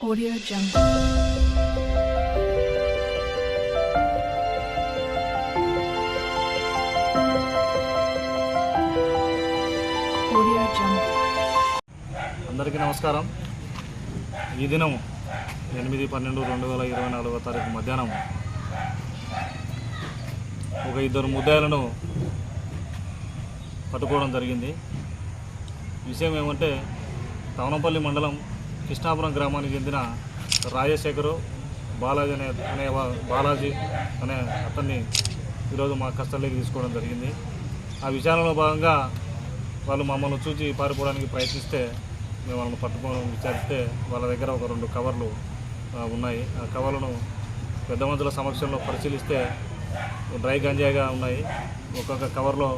Audio Jungle. Audio Jungle. అందరికీ నమస్కారం ఈ దినం ఎనిమిది పన్నెండు రెండు వేల ఇరవై నాలుగో తారీఖు మధ్యాహ్నం ఒక ఇద్దరు ముద్దాయిలను పట్టుకోవడం జరిగింది విషయం ఏమంటే తవనపల్లి మండలం కృష్ణాపురం గ్రామానికి చెందిన రాజశేఖరు బాలాజీ అనే అనే బాలాజీ అనే అతన్ని ఈరోజు మా కస్టడీకి తీసుకోవడం జరిగింది. ఆ విచారణలో భాగంగా వాళ్ళు మమ్మల్ని చూసి పారిపోవడానికి ప్రయత్నిస్తే మేము వాళ్ళని పట్టుకోవడం విచారిస్తే వాళ్ళ దగ్గర ఒక రెండు కవర్లు ఉన్నాయి. ఆ కవర్లను పెద్ద మంత్రుల సమక్షంలో పరిశీలిస్తే డ్రై గంజాయిగా ఉన్నాయి. ఒక్కొక్క కవర్లో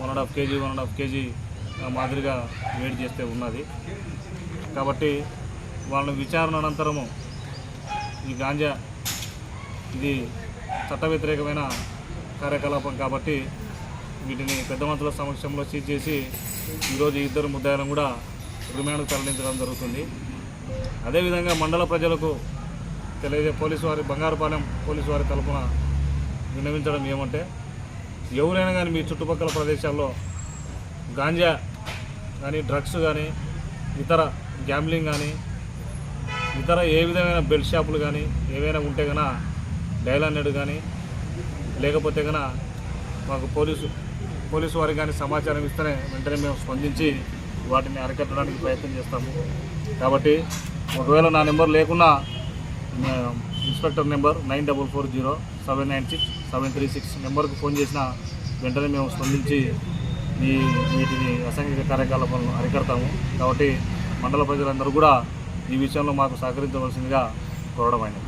one and half KG one and half KG మాదిరిగా వేడి చేస్తే ఉన్నది. కాబట్టి వాళ్ళని విచారణ అనంతరము ఈ గాంజా ఇది చట్ట వ్యతిరేకమైన కార్యకలాపం కాబట్టి వీటిని పెద్ద మంత్రుల సమక్షంలో సీజ్ చేసి ఈరోజు ఇద్దరు ముద్దాయిలను కూడా రిమాండ్కు తరలించడం జరుగుతుంది. అదేవిధంగా మండల ప్రజలకు తెలియజే పోలీసు వారి బంగారుపాలెం పోలీసు వారి తరపున విన్నవించడం ఏమంటే ఎవరైనా కానీ మీ చుట్టుపక్కల ప్రదేశాల్లో గాంజా కానీ డ్రగ్స్ కానీ ఇతర గ్యాంబ్లింగ్ కానీ ఇతర ఏ విధమైన బెల్ట్ షాపులు కానీ ఏవైనా ఉంటే కనుక డైల్ హండ్రెడ్ కానీ లేకపోతే కనుక మాకు పోలీసు పోలీసు వారికి కానీ సమాచారం ఇస్తేనే వెంటనే మేము స్పందించి వాటిని అరికట్టడానికి ప్రయత్నం చేస్తాము. కాబట్టి ఒకవేళ నా నెంబర్ లేకున్నా inspector number nine double four zero seven nine six seven three six నెంబర్కి ఫోన్ చేసిన వెంటనే మేము స్పందించి ఈ వీటిని అసంఘిక కార్యకలాపాలను అరికడతాము. కాబట్టి మండల ప్రజలందరూ కూడా ఈ విషయంలో మాకు సహకరించవలసిందిగా కోరడమైనది.